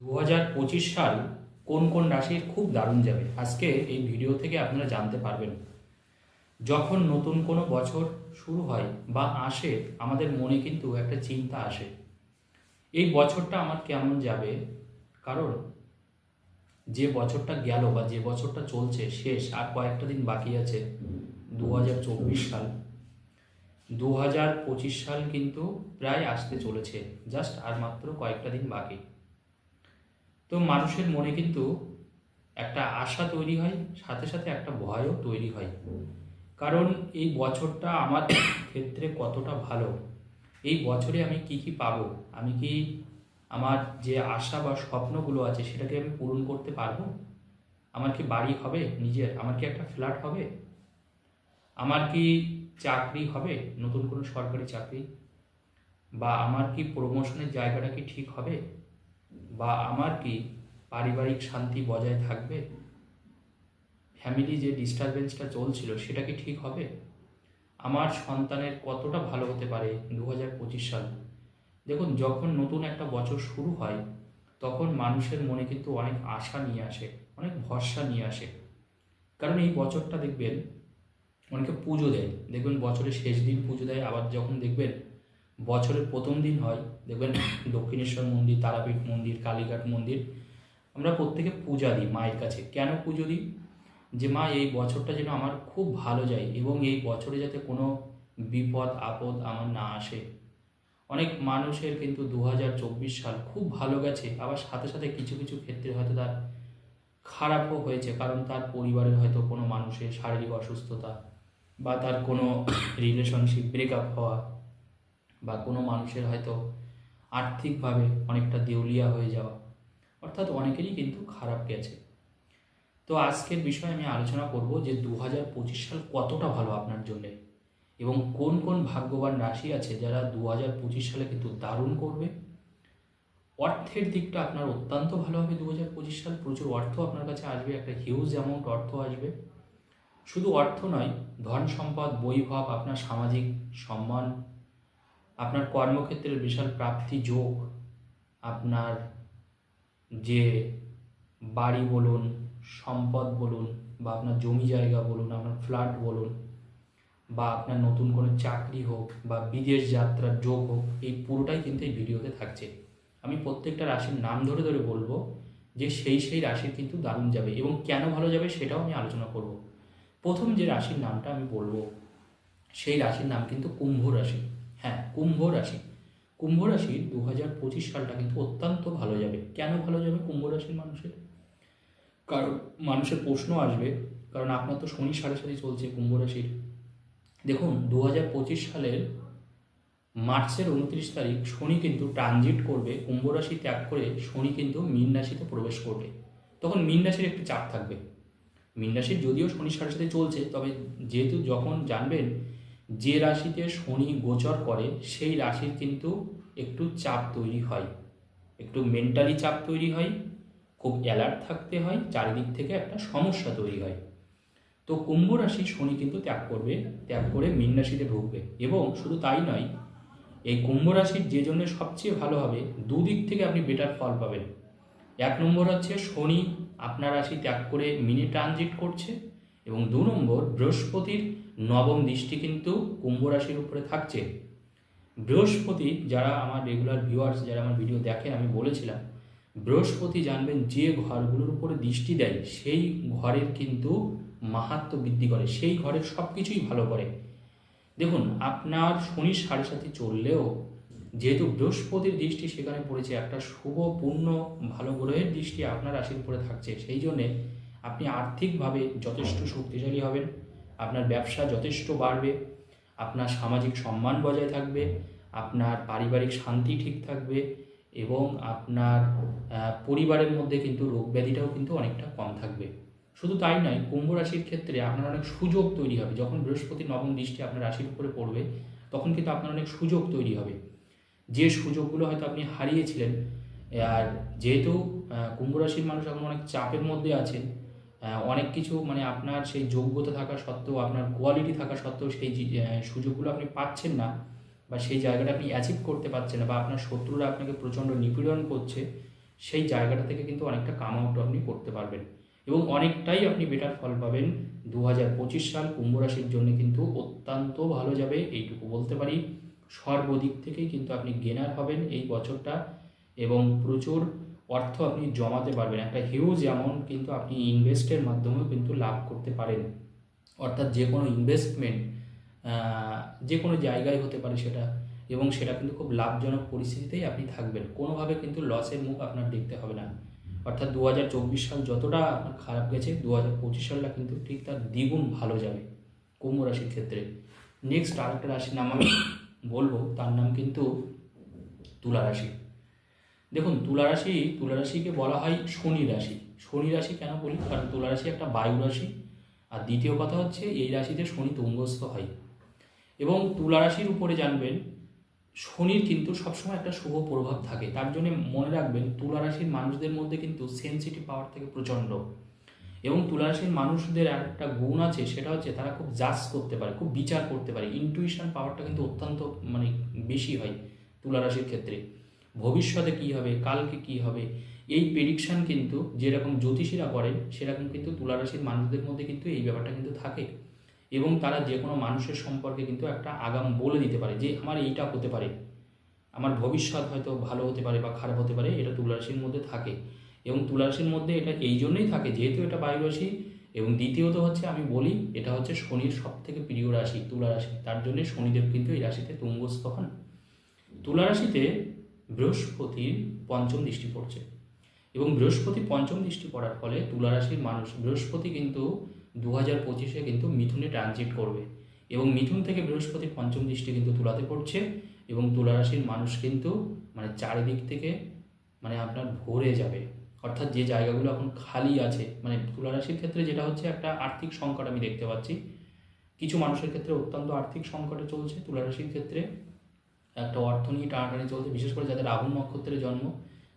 দু হাজার পঁচিশ সাল কোন কোন রাশির খুব দারুণ যাবে? আজকে এই ভিডিও থেকে আপনারা জানতে পারবেন। যখন নতুন কোনো বছর শুরু হয় বা আসে, আমাদের মনে কিন্তু একটা চিন্তা আসে। এই বছরটা আমার কেমন যাবে? কারণ যে বছরটা গেল বা যে বছরটা চলছে শেষ, আর কয়েকটা দিন বাকি আছে, দু হাজার চব্বিশ সাল। দু হাজার পঁচিশ সাল কিন্তু প্রায় আসতে চলেছে, জাস্ট আর মাত্র কয়েকটা দিন বাকি। তো মানুষের মনে কিন্তু একটা আশা তৈরি হয়, সাথে সাথে একটা ভয়ও তৈরি হয়। কারণ এই বছরটা আমার ক্ষেত্রে কতটা ভালো, এই বছরে আমি কি কি পাবো? আমি কি আমার যে আশা বা স্বপ্নগুলো আছে সেটাকে আমি পূরণ করতে পারব? আমার কি বাড়ি হবে নিজের? আমার কি একটা ফ্ল্যাট হবে? আমার কি চাকরি হবে? নতুন কোনো সরকারি চাকরি? বা আমার কি প্রমোশনের জায়গাটা কি ঠিক হবে? বা আমার কি পারিবারিক শান্তি বজায় থাকবে? ফ্যামিলি যে ডিস্টারবেন্সটা চলছিল সেটা কি ঠিক হবে? আমার সন্তানের কতটা ভালো হতে পারে দু হাজার পঁচিশ সাল? দেখুন, যখন নতুন একটা বছর শুরু হয়, তখন মানুষের মনে কিন্তু অনেক আশা নিয়ে আসে, অনেক ভরসা নিয়ে আসে। কারণ এই বছরটা দেখবেন, অনেকে পুজো দেয়। দেখবেন, বছরের শেষ দিন পুজো দেয়, আবার যখন দেখবেন বছরের প্রথম দিন হয়, দেখবেন দক্ষিণেশ্বর মন্দির, তারাপীঠ মন্দির, কালীঘাট মন্দির, আমরা প্রত্যেকে পূজা দিই মায়ের কাছে। কেন পুজো দিই? যে মা, এই বছরটা যেন আমার খুব ভালো যায় এবং এই বছরে যাতে কোনো বিপদ, আপদ আমার না আসে। অনেক মানুষের কিন্তু দু হাজার চব্বিশ সাল খুব ভালো গেছে, আবার সাথে সাথে কিছু কিছু ক্ষেত্রে হয়তো তার খারাপও হয়েছে, কারণ তার পরিবারের হয়তো কোনো মানুষের শারীরিক অসুস্থতা বা তার কোনো রিলেশনশিপ ব্রেকআপ হওয়া। বা কোনো মানুষের হয়তো আর্থিকভাবে অনেকটা দেউলিয়া হয়ে যাওয়া, অর্থাৎ অনেকেরই কিন্তু খারাপ গেছে। তো আজকের বিষয়ে আমি আলোচনা করব যে দু হাজার পঁচিশ সাল কতটা ভালো আপনার জন্যে এবং কোন কোন ভাগ্যবান রাশি আছে যারা দু হাজার পঁচিশ সালে কিন্তু দারুণ করবে। অর্থের দিকটা আপনার অত্যন্ত ভালো হবে দু হাজার পঁচিশ সাল। প্রচুর অর্থ আপনার কাছে আসবে, একটা হিউজ অ্যামাউন্ট অর্থ আসবে। শুধু অর্থ নয়, ধন সম্পদ বৈভব আপনার সামাজিক সম্মান আপনার কর্মক্ষেত্রের বিশাল প্রাপ্তি যোগ, আপনার যে বাড়ি বলুন, সম্পদ বলুন, বা আপনার জমি জায়গা বলুন, আপনার ফ্ল্যাট বলুন, বা আপনার নতুন কোনো চাকরি হোক, বা বিদেশ যাত্রার যোগ হোক, এই পুরোটাই কিন্তু এই ভিডিওতে থাকছে। আমি প্রত্যেকটা রাশির নাম ধরে ধরে বলব যে সেই সেই রাশির কিন্তু দারুণ যাবে এবং কেন ভালো যাবে সেটাও আমি আলোচনা করব। প্রথম যে রাশির নামটা আমি বলব, সেই রাশির নাম কিন্তু কুম্ভ রাশি। কুম্ভ রাশি। কুম্ভ রাশির দু হাজার পঁচিশ সালটা কিন্তু অত্যন্ত ভালো যাবে। কেন ভালো যাবে কুম্ভ রাশির মানুষের? কারণ মানুষের প্রশ্ন আসবে, কারণ আপনার তো শনি সাড়ে সাথে চলছে কুম্ভ রাশির। দেখুন দু হাজার পঁচিশ সালের মার্চের উনত্রিশ তারিখ শনি কিন্তু ট্রানজিট করবে, কুম্ভ রাশি ত্যাগ করে শনি কিন্তু মীন রাশিতে প্রবেশ করবে। তখন মীন রাশির একটি চাপ থাকবে। মীন রাশির যদিও শনি সাড়ে সাথে চলছে, তবে যেহেতু যখন জানবেন যে রাশিতে শনি গোচর করে, সেই রাশির কিন্তু একটু চাপ তৈরি হয়। একটু মেন্টালি চাপ তৈরি হয়, খুব অ্যালার্ট থাকতে হয়, চারিদিক থেকে একটা সমস্যা তৈরি হয়। তো কুম্ভ রাশি শনি কিন্তু ত্যাগ করবে, ত্যাগ করে মীন রাশিতে ঢুকবে। এবং শুধু তাই নয়, এই কুম্ভ রাশির যে জন্য সবচেয়ে ভালো হবে, দুদিক থেকে আপনি বেটার ফল পাবেন। এক নম্বর হচ্ছে শনি আপনার রাশি ত্যাগ করে মিনি ট্রানজিট করছে। এবং দু নম্বর, বৃহস্পতির নবম দৃষ্টি কিন্তু কুম্ভ রাশির উপরে থাকছে। বৃহস্পতি যারা আমার রেগুলার ভিউয়ার্স যারা আমার ভিডিও দেখেন, আমি বলেছিলাম, বৃহস্পতি জানবেন যে ঘরগুলোর উপরে দৃষ্টি দেয়, সেই ঘরের কিন্তু মাহাত্ম বৃদ্ধি করে, সেই ঘরের সব কিছুই ভালো করে। দেখুন, আপনার শনি সাড়ে সাথে চললেও, যেহেতু বৃহস্পতির দৃষ্টি সেখানে পড়েছে, একটা শুভ, পূর্ণ, ভালো গ্রহের দৃষ্টি আপনার রাশির উপরে থাকছে, সেই জন্যে আপনি আর্থিকভাবে যথেষ্ট শক্তিশালী হবেন, আপনার ব্যবসা যথেষ্ট বাড়বে, আপনার সামাজিক সম্মান বজায় থাকবে, আপনার পারিবারিক শান্তি ঠিক থাকবে এবং আপনার পরিবারের মধ্যে কিন্তু রোগ ব্যাধিটাও কিন্তু অনেকটা কম থাকবে। শুধু তাই নয়, কুম্ভ রাশির ক্ষেত্রে আপনার অনেক সুযোগ তৈরি হবে। যখন বৃহস্পতি নবম দৃষ্টি আপনার রাশির উপরে পড়বে, তখন কিন্তু আপনার অনেক সুযোগ তৈরি হবে। যে সুযোগগুলো হয়তো আপনি হারিয়েছিলেন, আর যেহেতু কুম্ভ রাশির মানুষ এখন অনেক চাপের মধ্যে আছেন অনেক কিছু মানে আপনার সেই যোগ্যতা থাকা সত্ত্বেও, আপনার কোয়ালিটি থাকা সত্ত্বেও সেই সুযোগগুলো আপনি পাচ্ছেন না বা সেই জায়গাটা আপনি অ্যাচিভ করতে পারছেন না বা আপনার শত্রুরা আপনাকে প্রচণ্ড নিপীড়ন করছে, সেই জায়গাটা থেকে কিন্তু অনেকটা কাম আউট আপনি করতে পারবেন। এবং অনেকটাই আপনি বেটার ফল পাবেন। দু পঁচিশ সাল কুম্ভ রাশির জন্য কিন্তু অত্যন্ত ভালো যাবে, এইটুকু বলতে পারি। সর্বদিক থেকেই কিন্তু আপনি গেনার হবেন এই বছরটা এবং প্রচুর অর্থ আপনি জমাতে পারবেন। একটা হিউজ অ্যামাউন্ট কিন্তু আপনি ইনভেস্টের মাধ্যমেও কিন্তু লাভ করতে পারেন। অর্থাৎ যে কোনো ইনভেস্টমেন্ট যে কোনো জায়গায় হতে পারে সেটা। এবং সেটা কিন্তু খুব লাভজনক পরিস্থিতিতেই আপনি থাকবেন। কোনোভাবে কিন্তু লসের মুখ আপনার দেখতে হবে না। অর্থাৎ দু হাজার চব্বিশ সাল যতটা আপনার খারাপ গেছে দু হাজার পঁচিশ সালটা কিন্তু ঠিক তার দ্বিগুণ ভালো যাবে কুম্ভ রাশির ক্ষেত্রে। নেক্সট আরেকটা রাশির নাম আমি বলব, তার নাম কিন্তু তুলা রাশি। দেখুন, তুলারাশি, তুলারাশিকে বলা হয় শনি রাশি। শনি রাশি কেন বলি? কারণ তুলা রাশি একটা বায়ু রাশি। আর দ্বিতীয় কথা হচ্ছে, এই রাশিতে শনি তুঙ্গস্থ হয়। এবং তুলা রাশির উপরে জানবেন, শনির কিন্তু সবসময় একটা শুভ প্রভাব থাকে। তার জন্য মনে রাখবেন তুলা রাশির মানুষদের মধ্যে কিন্তু সেন্সিটিভ পাওয়ার থেকে প্রচণ্ড। এবং তুলা রাশির মানুষদের একটা গুণ আছে, সেটা হচ্ছে তারা খুব জাজ করতে পারে, খুব বিচার করতে পারে। ইন্টুইশন পাওয়ারটা কিন্তু অত্যন্ত মানে বেশি হয় তুলা রাশির ক্ষেত্রে। ভবিষ্যতে কী হবে, কালকে কী হবে, এই প্রেডিকশান কিন্তু যেরকম জ্যোতিষীরা করেন সেরকম কিন্তু তুলা রাশির মানুষদের মধ্যে কিন্তু এই ব্যাপারটা কিন্তু থাকে। এবং তারা যে কোনো মানুষের সম্পর্কে কিন্তু একটা আগাম বলে দিতে পারে যে, আমার এইটা হতে পারে। আমার ভবিষ্যৎ হয়তো ভালো হতে পারে বা খারাপ হতে পারে। এটা তুলা রাশির মধ্যে থাকে। এবং তুলা রাশির মধ্যে এটা এই জন্যই থাকে, যেহেতু এটা বায়ু রাশি এবং দ্বিতীয়ত হচ্ছে আমি বলি, এটা হচ্ছে শনির সব থেকে প্রিয় রাশি তুলা রাশি তার জন্য শনিদেব কিন্তু এই রাশিতে তুঙ্গস্থ হন। তুলা রাশিতে বৃহস্পতির পঞ্চম দৃষ্টি পড়ছে। এবং বৃহস্পতি পঞ্চম দৃষ্টি পড়ার ফলে তুলারাশির মানুষ, বৃহস্পতি কিন্তু দু হাজার পঁচিশে কিন্তু মিথুনে ট্রানজিট করবে। এবং মিথুন থেকে বৃহস্পতির পঞ্চম দৃষ্টি কিন্তু তুলাতে পড়ছে এবং তুলারাশির মানুষ কিন্তু মানে চারিদিক থেকে মানে আপনার ভরে যাবে। অর্থাৎ যে জায়গাগুলো এখন খালি আছে মানে তুলারাশির ক্ষেত্রে যেটা হচ্ছে একটা আর্থিক সংকট আমি দেখতে পাচ্ছি। কিছু মানুষের ক্ষেত্রে অত্যন্ত আর্থিক সংকটে চলছে তুলারাশির ক্ষেত্রে একটা অর্থ নিয়ে টানাটানি চলছে, বিশেষ করে যাদের রাহুল নক্ষত্রের জন্ম,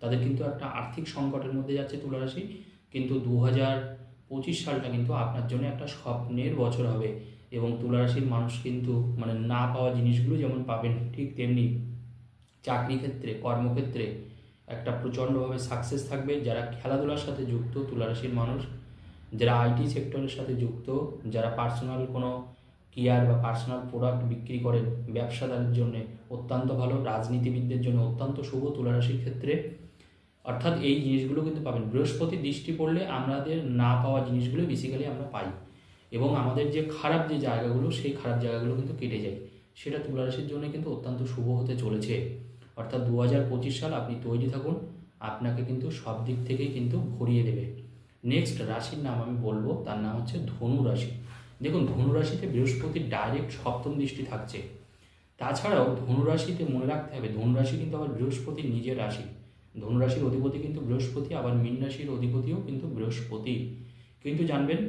তাদের কিন্তু একটা আর্থিক সংকটের মধ্যে যাচ্ছে তুলা রাশি কিন্তু দু হাজার পঁচিশ সালটা কিন্তু আপনার জন্য একটা স্বপ্নের বছর হবে এবং তুলা রাশির মানুষ কিন্তু মানে না পাওয়া জিনিসগুলো যেমন পাবেন ঠিক তেমনি চাকরি ক্ষেত্রে, কর্মক্ষেত্রে একটা প্রচণ্ডভাবে সাকসেস থাকবে। যারা খেলাধুলার সাথে যুক্ত তুলারাশির মানুষ, যারা আইটি সেক্টরের সাথে যুক্ত, যারা পার্সোনাল কোনো কেয়ার বা পার্সোনাল প্রোডাক্ট বিক্রি করেন ব্যবসাদারের জন্য। অত্যন্ত ভালো। রাজনীতিবিদদের জন্য অত্যন্ত শুভ তুলা রাশির ক্ষেত্রে। অর্থাৎ এই জিনিসগুলো কিন্তু পাবেন। বৃহস্পতি দৃষ্টি পড়লে আমাদের না পাওয়া জিনিসগুলো বেসিক্যালি আমরা পাই। এবং আমাদের যে খারাপ যে জায়গাগুলো, সেই খারাপ জায়গাগুলো কিন্তু কেটে যায়। সেটা তুলা রাশির জন্য কিন্তু অত্যন্ত শুভ হতে চলেছে। অর্থাৎ দু হাজার পঁচিশ সাল আপনি তৈরি থাকুন, আপনাকে কিন্তু সব দিক থেকেই কিন্তু ভরিয়ে দেবে। নেক্সট রাশির নাম আমি বলব, তার নাম হচ্ছে ধনু রাশি। দেখুন, ধনুরাশিতে বৃহস্পতির ডাইরেক্ট সপ্তম দৃষ্টি থাকছে। তাছাড়াও ধনুরাশিতে মনে রাখতে হবে, ধনুরাশি কিন্তু আবার বৃহস্পতির নিজের রাশি। ধনুরাশির অধিপতি কিন্তু বৃহস্পতি, আবার মীন রাশির অধিপতিও কিন্তু বৃহস্পতি। কিন্তু জানবেন,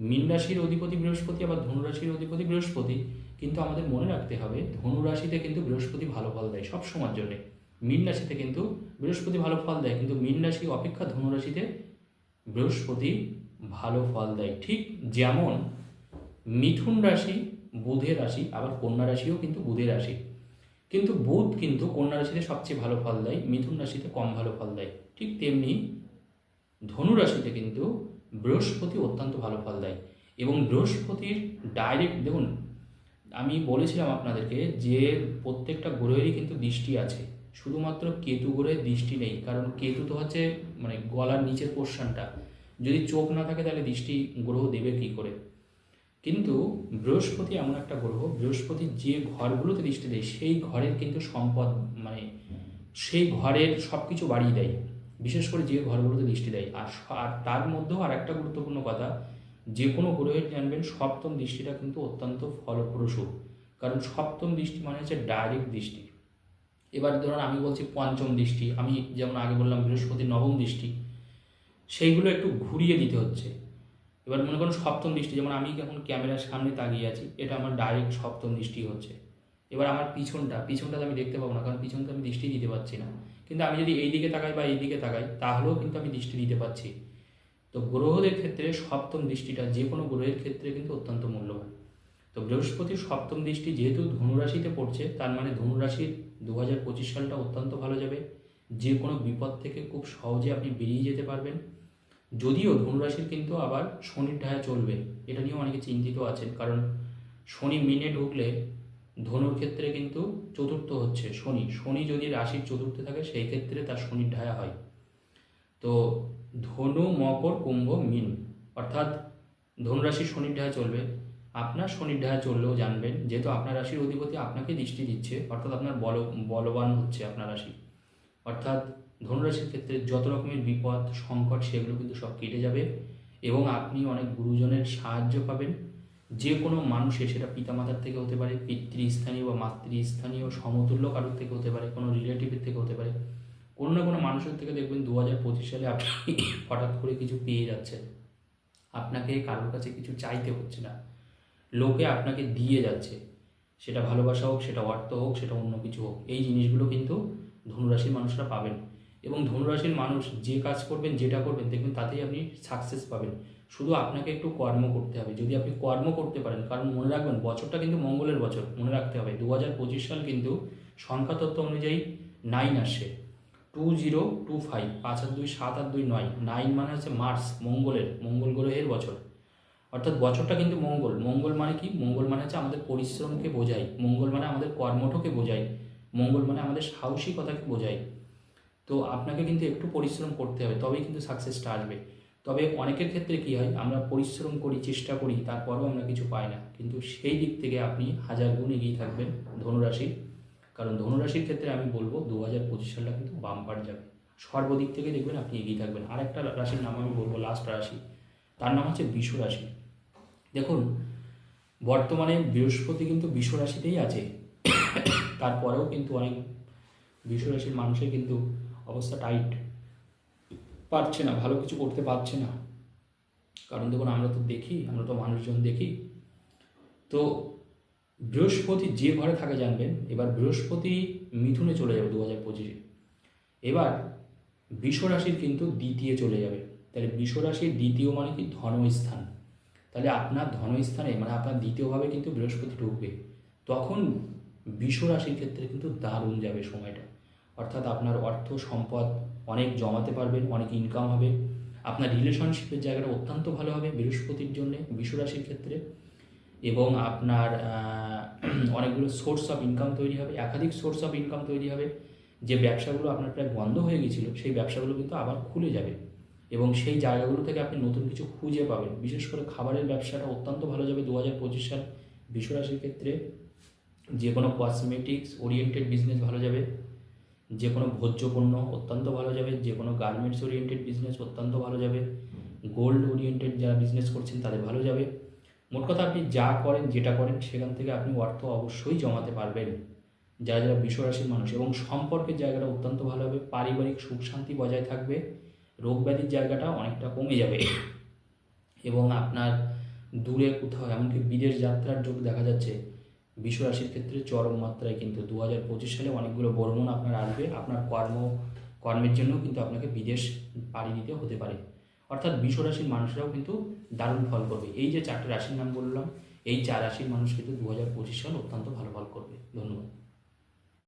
মীন রাশির অধিপতি বৃহস্পতি, আবার ধনুরাশির অধিপতি বৃহস্পতি। কিন্তু আমাদের মনে রাখতে হবে, ধনুরাশিতে কিন্তু বৃহস্পতি ভালো ফল দেয় সব সময়ের জন্যে। মীন রাশিতে কিন্তু বৃহস্পতি ভালো ফল দেয়, কিন্তু মীন রাশি অপেক্ষা ধনুরাশিতে বৃহস্পতি ভালো ফল দেয়। ঠিক যেমন মিথুন রাশি, বুধের রাশি, আবার কন্যা রাশিও কিন্তু বুধের রাশি। কিন্তু বুধ কিন্তু কন্যা রাশিতে সবচেয়ে ভালো ফল দেয়, মিথুন রাশিতে কম ভালো ফল দেয়। ঠিক তেমনি ধনু রাশিতে কিন্তু বৃহস্পতি অত্যন্ত ভালো ফল দেয়। এবং বৃহস্পতির ডাইরেক্ট দেখুন, আমি বলেছিলাম আপনাদেরকে যে প্রত্যেকটা গ্রহেরই কিন্তু দৃষ্টি আছে। শুধুমাত্র কেতু গ্রহের দৃষ্টি নেই, কারণ কেতু তো হচ্ছে মানে গলার নিচের পোর্শনটা যদি চোখ না থাকে তাহলে দৃষ্টি গ্রহ দেবে কী করে? কিন্তু বৃহস্পতি এমন একটা গ্রহ, বৃহস্পতি যে ঘরগুলোতে দৃষ্টি দেয়, সেই ঘরের কিন্তু সম্পদ মানে সেই ঘরের সব কিছু বাড়িয়ে দেয়। বিশেষ করে যে ঘরগুলোতে দৃষ্টি দেয়। আর আর তার মধ্যেও আর একটা গুরুত্বপূর্ণ কথা, যে কোনো গ্রহের জানবেন, সপ্তম দৃষ্টিটা কিন্তু অত্যন্ত ফলপ্রসূ। কারণ সপ্তম দৃষ্টি মানে হচ্ছে ডাইরেক্ট দৃষ্টি। এবার ধরুন আমি বলছি পঞ্চম দৃষ্টি, আমি যেমন আগে বললাম বৃহস্পতি নবম দৃষ্টি, সেইগুলো একটু ঘুরিয়ে দিতে হচ্ছে। এবার মনে করুন সপ্তম দৃষ্টি, যেমন আমি এখন ক্যামেরার সামনে তাকিয়ে আছি, এটা আমার ডাইরেক্ট সপ্তম দৃষ্টি হচ্ছে। এবার আমার পিছনটা পিছনটা আমি দেখতে পাবো না, কারণ পিছনটা আমি দৃষ্টি দিতে পারছি না। কিন্তু আমি যদি এই দিকে তাকাই বা এই দিকে তাকাই, তাহলেও কিন্তু আমি দৃষ্টি দিতে পারছি। তো গ্রহদের ক্ষেত্রে সপ্তম দৃষ্টিটা যে কোনো গ্রহের ক্ষেত্রে কিন্তু অত্যন্ত মূল্যবান। তো বৃহস্পতির সপ্তম দৃষ্টি যেহেতু ধনুরাশিতে পড়ছে, তার মানে ধনুরাশির দু হাজার পঁচিশ সালটা অত্যন্ত ভালো যাবে। যে কোনো বিপদ থেকে খুব সহজে আপনি বেরিয়ে যেতে পারবেন। যদিও ধনুরাশির কিন্তু আবার শনির ঢায়া চলবে, এটা নিয়েও অনেকে চিন্তিত আছেন, কারণ শনি মিনে ঢুকলে ধনুর ক্ষেত্রে কিন্তু চতুর্থ হচ্ছে শনি শনি যদি রাশির চতুর্থে থাকে সেই ক্ষেত্রে তার শনির ঢায়া হয়। তো ধনু, মকর, কুম্ভ, মিন, অর্থাৎ ধনুরাশির শনির ঢায়া চলবে, আপনার শনির ঢায়া চললেও জানবেন, যেহেতু আপনার রাশির অধিপতি আপনাকে দৃষ্টি দিচ্ছে, অর্থাৎ আপনার বল, বলবান হচ্ছে আপনার রাশি, অর্থাৎ ধনুরাশির ক্ষেত্রে যত রকমের বিপদ, সংকট, সেগুলো কিন্তু সব কেটে যাবে এবং আপনি অনেক গুরুজনের সাহায্য পাবেন। যে কোনো মানুষের সেটা পিতামাতার থেকে হতে পারে, পিতৃস্থানীয় বা মাতৃস্থানীয়, সমতুল্য কারোর থেকে হতে পারে, কোনো রিলেটিভের থেকে হতে পারে। কোনো না কোনো মানুষের থেকে দেখবেন দু হাজার পঁচিশ সালে আপনি হঠাৎ করে কিছু পেয়ে যাচ্ছেন। আপনাকে কারোর কাছে কিছু চাইতে হচ্ছে না। লোকে আপনাকে দিয়ে যাচ্ছে। সেটা ভালোবাসা হোক, সেটা অর্থ হোক, সেটা অন্য কিছু হোক। এই জিনিসগুলো কিন্তু ধনুরাশির মানুষরা পাবেন। এবং ধনুরাশির মানুষ যে কাজ করবেন, যেটা করবেন, দেখবেন তাতেই আপনি সাকসেস পাবেন। শুধু আপনাকে একটু কর্ম করতে হবে। যদি আপনি কর্ম করতে পারেন, কারণ মনে রাখবেন বছরটা কিন্তু মঙ্গলের বছর, মনে রাখতে হবে। দু হাজার পঁচিশ সাল কিন্তু সংখ্যাতত্ত্ব অনুযায়ী নাইন আসে। টু জিরো টু ফাইভ পাঁচ আর দুই, সাত আর দুই, নয়। নাইন মানে হচ্ছে মার্স মঙ্গলের, মঙ্গল গ্রহের বছর। অর্থাৎ বছরটা কিন্তু মঙ্গল। মঙ্গল মানে কি? মঙ্গল মানে হচ্ছে আমাদের পরিশ্রমকে বোঝায়। মঙ্গল মানে আমাদের কর্মঠকে বোঝায়। মঙ্গল মানে আমাদের সাহসিকতাকে বোঝায়। তো আপনাকে কিন্তু একটু পরিশ্রম করতে হবে, তবেই কিন্তু সাকসেসটা আসবে। তবে অনেকের ক্ষেত্রে কি হয়, আমরা পরিশ্রম করি, চেষ্টা করি, তারপরেও আমরা কিছু পাই না। কিন্তু সেই দিক থেকে আপনি হাজার গুণ এগিয়ে থাকবেন ধনুরাশি। কারণ ধনুরাশির ক্ষেত্রে আমি বলব দু হাজার পঁচিশ সালটা কিন্তু বাম্পার যাবে। সর্বদিক থেকে দেখবেন আপনি এগিয়ে থাকবেন। আর একটা রাশির নাম আমি বলব লাস্ট রাশি। তার নাম হচ্ছে বিষ রাশি। দেখুন, বর্তমানে বৃহস্পতি কিন্তু বিষ রাশিতেই আছে। তারপরেও কিন্তু অনেক বিষ রাশির মানুষের কিন্তু অবস্থা টাইট পারছে না, ভালো কিছু করতে পারছে না। কারণ দেখুন, আমরা তো দেখি, আমরা তো মানুষজন দেখি। তো বৃহস্পতি যে ঘরে থাকে জানবেন, এবার বৃহস্পতি মিথুনে চলে যাবে দু হাজার পঁচিশে। এবার বিশ্বরাশির কিন্তু দ্বিতীয় চলে যাবে। তাহলে বিশ্বরাশির দ্বিতীয় মানে কি? ধনস্থান। তাহলে আপনার ধনস্থানে মানে আপনার দ্বিতীয়ভাবে কিন্তু বৃহস্পতি ঢুকবে। তখন বিশ্বরাশির ক্ষেত্রে কিন্তু দারুণ যাবে সময়টা। অর্থাৎ আপনার অর্থ সম্পদ অনেক জমাতে পারবেন, অনেক ইনকাম হবে। আপনার রিলেশনশিপের জায়গাটা অত্যন্ত ভালো হবে বৃহস্পতির জন্যে বিশ্বরাশির ক্ষেত্রে। এবং আপনার অনেকগুলো সোর্স অফ ইনকাম তৈরি হবে, একাধিক সোর্স অফ ইনকাম তৈরি হবে। যে ব্যবসাগুলো আপনার প্রায় বন্ধ হয়ে গেছিল, সেই ব্যবসাগুলো কিন্তু আবার খুলে যাবে। এবং সেই জায়গাগুলো থেকে আপনি নতুন কিছু খুঁজে পাবেন। বিশেষ করে খাবারের ব্যবসাটা অত্যন্ত ভালো যাবে দু হাজার পঁচিশ সাল বিশ্বরাশির ক্ষেত্রে। যে কোনো কসমেটিক্স ওরিয়েন্টেড বিজনেস ভালো যাবে। যে কোনো ভোজ্য পণ্য অত্যন্ত ভালো যাবে, যে কোনো গার্মেন্টস ওরিয়েন্টেড বিজনেস অত্যন্ত ভালো যাবে গোল্ড ওরিয়েন্টেড যারা বিজনেস করছেন তাদের ভালো যাবে। মোট কথা আপনি যা করেন, যেটা করেন, সেখান থেকে আপনি অর্থ অবশ্যই জমাতে পারবেন। যারা যারা বিশ্বরাশির মানুষ এবং সম্পর্কের জায়গাটা অত্যন্ত ভালো হবে, পারিবারিক সুখ শান্তি বজায় থাকবে, রোগ ব্যাধির জায়গাটা অনেকটা কমে যাবে। এবং আপনার দূরে কোথাও, এমনকি বিদেশ যাত্রার যোগ দেখা যাচ্ছে বিশ্বরাশির ক্ষেত্রে চরম মাত্রায় কিন্তু দু হাজার পঁচিশ সালে অনেকগুলো বর্মন আপনার আসবে। আপনার কর্ম, কর্মের জন্য কিন্তু আপনাকে বিদেশ পাড়ি দিতে হতে পারে। অর্থাৎ বিশ্ব রাশির মানুষরাও কিন্তু দারুণ ফল করবে। এই যে চারটে রাশির নাম বললাম, এই চার রাশির মানুষ কিন্তু দু পঁচিশ সাল অত্যন্ত ভালো ফল করবে। ধন্যবাদ।